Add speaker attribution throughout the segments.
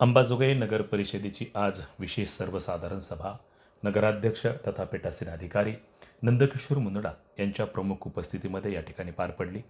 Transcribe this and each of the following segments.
Speaker 1: अंबाजोगाई नगर परिषदेची आज विशेष सर्वसाधारण सभा. नगराध्यक्ष तथा पेटासीन अधिकारी नंदकिशोर मुंदडा यांच्या प्रमुख उपस्थितीमध्ये या ठिकाणी पार पडली.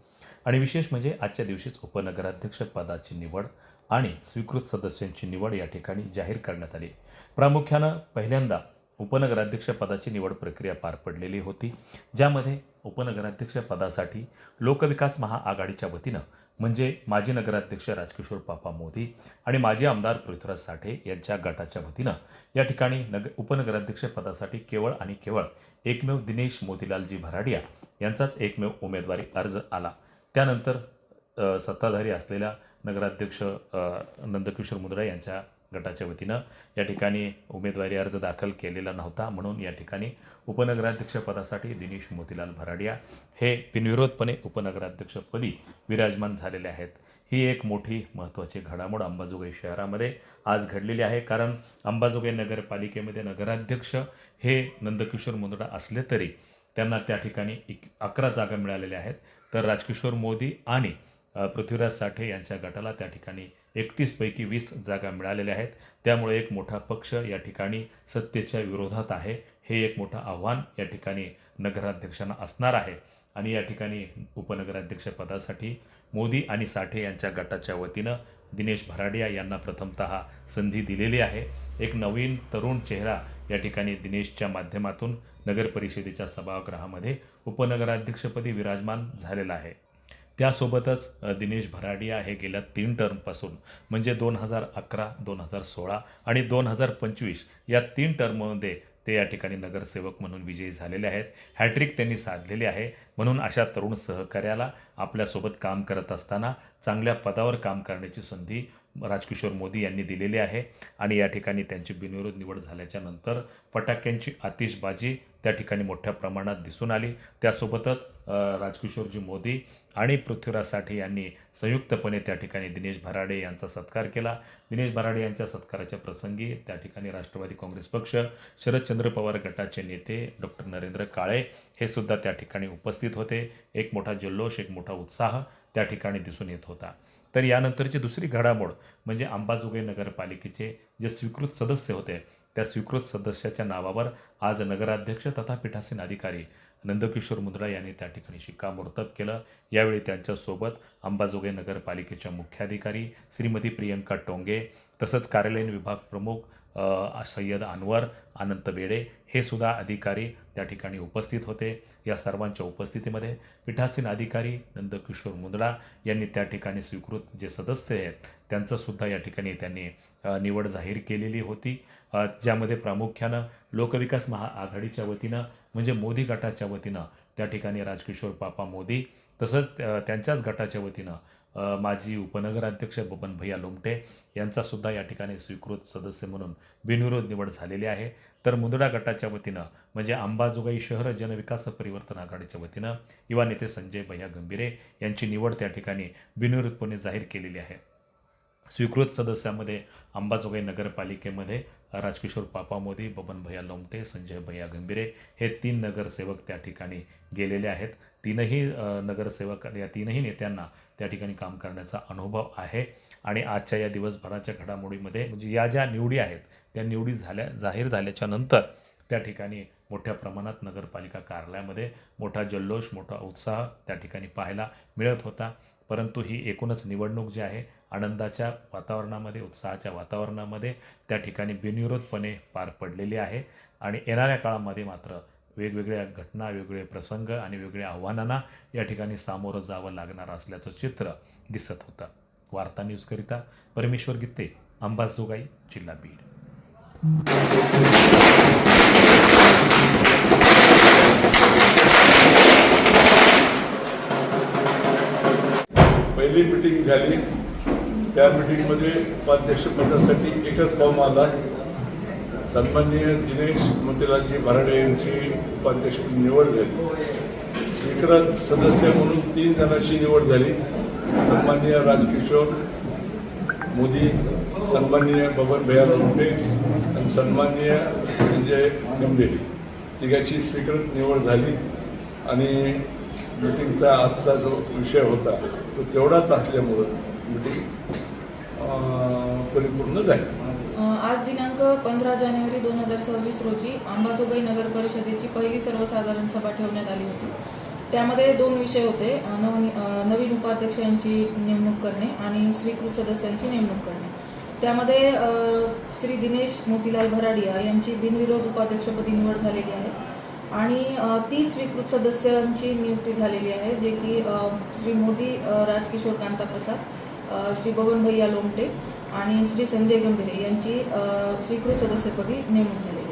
Speaker 1: आणि विशेष म्हणजे आजच्या दिवशीच उपनगराध्यक्ष पदाची निवड आणि स्वीकृत सदस्यांची निवड या ठिकाणी जाहीर करण्यात आली. प्रामुख्यानं पहिल्यांदा उपनगराध्यक्ष पदाची निवड प्रक्रिया पार पडलेली होती. ज्यामध्ये उपनगराध्यक्ष पदासाठी लोकविकास महाआघाडीच्या वतीनं म्हणजे माजी नगराध्यक्ष राजकिशोर पापा मोदी आणि माजी आमदार पृथ्वीराज साठे यांच्या गटाच्या वतीनं या ठिकाणी नग उपनगराध्यक्ष पदासाठी केवळ आणि केवळ एकमेव दिनेश मोतीलालजी भराडिया यांचाच एकमेव उमेदवारी अर्ज आला. त्यानंतर सत्ताधारी असलेल्या नगराध्यक्ष नंदकिशोर मुंद्रा यांच्या गटाच्या वतीनं या ठिकाणी उमेदवारी अर्ज दाखल केलेला नव्हता. म्हणून या ठिकाणी उपनगराध्यक्षपदासाठी दिनेश मोतीलाल भराडिया हे बिनविरोधपणे उपनगराध्यक्षपदी विराजमान झालेले आहेत. ही एक मोठी महत्त्वाची घडामोड अंबाजोगाई शहरामध्ये आज घडलेली आहे. कारण अंबाजोगाई नगरपालिकेमध्ये नगराध्यक्ष हे नंदकिशोर मुंदडा असले तरी त्यांना त्या ठिकाणी एक अकरा जागा मिळालेल्या आहेत. तर राजकिशोर मोदी आणि पृथ्वीराज साठे यांच्या गटाला त्या ठिकाणी एकतीसपैकी वीस जागा मिळालेल्या आहेत. त्यामुळे एक मोठा पक्ष या ठिकाणी सत्तेच्या विरोधात आहे. हे एक मोठं आव्हान या ठिकाणी नगराध्यक्षांना असणार आहे. आणि या ठिकाणी उपनगराध्यक्षपदासाठी मोदी आणि साठे यांच्या गटाच्या वतीनं दिनेश भराडिया यांना प्रथमतः संधी दिलेली आहे. एक नवीन तरुण चेहरा या ठिकाणी दिनेशच्या माध्यमातून नगरपरिषदेच्या सभागृहामध्ये उपनगराध्यक्षपदी विराजमान झालेला आहे. त्यासोबतच दिनेश भराडिया हे गेल्या तीन टर्मपासून म्हणजे दोन हजार अकरा दोन हजार सोळा आणि दोन हजार पंचवीस या तीन टर्ममध्ये ते या ठिकाणी नगरसेवक म्हणून विजयी झालेले आहेत. हॅट्रिक त्यांनी साधलेली आहे. म्हणून अशा तरुण सहकार्याला आपल्यासोबत काम करत असताना चांगल्या पदावर काम करण्याची संधी राजकिशोर मोदी यांनी दिलेली आहे आणि या ठिकाणी त्यांची बिनविरोध निवड झाल्याच्यानंतर फटाक्यांची आतिषबाजी त्या ठिकाणी मोठ्या प्रमाणात दिसून आली. त्यासोबतच राजकिशोरजी मोदी आणि पृथ्वीराज साठे यांनी संयुक्तपणे त्या ठिकाणी दिनेश भराडे यांचा सत्कार केला. दिनेश भराडे यांच्या सत्काराच्या प्रसंगी त्या ठिकाणी राष्ट्रवादी काँग्रेस पक्ष शरदचंद्र पवार गटाचे नेते डॉक्टर नरेंद्र काळे हे सुद्धा त्या ठिकाणी उपस्थित होते. एक मोठा जल्लोष एक मोठा उत्साह त्या ठिकाणी दिसून येत होता. तर यानंतरची दुसरी घडामोड म्हणजे अंबाजोगाई नगरपालिकेचे जे स्वीकृत सदस्य होते त्या स्वीकृत सदस्याच्या नावावर आज नगराध्यक्ष तथा पीठासीन अधिकारी नंदकिशोर मुंद्रा यांनी त्या ठिकाणी शिक्कामोर्तब केलं. यावेळी त्यांच्यासोबत अंबाजोगाई नगरपालिकेच्या मुख्याधिकारी श्रीमती प्रियंका टोंगे तसंच कार्यालयीन विभाग प्रमुख सय्यद अनवर अनंत बेडे हे सुद्धा अधिकारी त्या ठिकाणी उपस्थित होते. या सर्वांच्या उपस्थितीमध्ये पीठासीन अधिकारी नंदकिशोर मुंदडा यांनी त्या ठिकाणी स्वीकृत जे सदस्य आहेत त्यांचंसुद्धा या ठिकाणी त्यांनी निवड जाहीर केलेली होती. ज्यामध्ये प्रामुख्यानं लोकविकास महाआघाडीच्या वतीनं म्हणजे मोदी गटाच्या वतीनं त्या ठिकाणी राजकिशोर पापा मोदी तसंच त्यांच्याच गटाच्या वतीनं माजी उपनगराध्यक्ष बबन भैया लोमटे यांचासुद्धा या ठिकाणी स्वीकृत सदस्य म्हणून बिनविरोध निवड झालेली आहे. तर मुंदडा गटाच्या वतीनं म्हणजे अंबाजोगाई शहर जनविकास परिवर्तन आघाडीच्या वतीनं युवा नेते संजय भैया गंभीरे यांची निवड त्या ठिकाणी बिनविरोधपणे जाहीर केलेली आहे. स्वीकृत सदस्यामध्ये अंबाजोगाई नगरपालिकेमध्ये राजकिशोर पापा मोदी बबन भैया लोमटे संजय भैया गंभीरे हे तीन नगरसेवक त्या ठिकाणी गेलेले आहेत. तीनही नगरसेवक या तीनही नेत्यांना त्या ठिकाणी काम करण्याचा अनुभव आहे. आणि आजच्या या दिवसभराच्या घडामोडीमध्ये म्हणजे या ज्या निवडी आहेत त्या निवडी झाल्या जाहीर झाल्याच्यानंतर त्या ठिकाणी मोठ्या प्रमाणात नगरपालिका कार्यालयामध्ये मोठा जल्लोष मोठा उत्साह त्या ठिकाणी पाहायला मिळत होता. परंतु ही एकूणच निवडणूक जी आहे आनंदाच्या वातावरणामध्ये उत्साहाच्या वातावरणामध्ये त्या ठिकाणी बिनविरोधपणे पार पडलेली आहे. आणि येणाऱ्या काळामध्ये मात्र वेगवेगळ्या घटना वेगवेगळे प्रसंग आणि वेगवेगळ्या आव्हानांना या ठिकाणी सामोरं जावं लागणार असल्याचं चित्र दिसत होतं. वार्ता न्यूजकरिता परमेश्वर गित्ते अंबाजोगाई जिल्हा बीड.
Speaker 2: पहिली मिटिंग झाली. त्या मिटिंगमध्ये उपाध्यक्षपदासाठी एकच फॉर्म आला. सन्माननीय दिनेश मोतीलालजी भराडे यांची उपाध्यक्ष निवड झाली. स्वीकृत सदस्य म्हणून तीन जणांची निवड झाली. सन्माननीय राजकिशोर मोदी सन्माननीय बबन भैया लोमटे आणि सन्माननीय संजय गंभीर तिघाची स्वीकृत निवड झाली आणि मिटिंगचा आजचा जो विषय होता तो तेवढाच असल्यामुळं मिटिंग परिपूर्ण झाली.
Speaker 3: आज दिनांक पंधरा जानेवारी दोन हजार सव्वीस रोजी अंबाजोगाई नगर परिषदेची पहिली सर्वसाधारण सभा ठेवण्यात आली होती. त्यामध्ये दोन विषय होते नवीन उपाध्यक्ष यांची नवीन उपाध्यक्षांची नेमणूक करणे आणि स्वीकृत सदस्यांची नेमणूक करणे. त्यामध्ये श्री दिनेश मोतीलाल भराडिया यांची बिनविरोध उपाध्यक्षपदी निवड झालेली आहे आणि तीच विकृत स्वीकृत सदस्यांची नियुक्ती झालेली आहे जे की श्री मोदी राजकिशोर कांताप्रसाद श्री बबन भैया लोमटे आणि श्री संजय गंभीरे यांची स्वीकृत सदस्यपदी नेमणूक झाली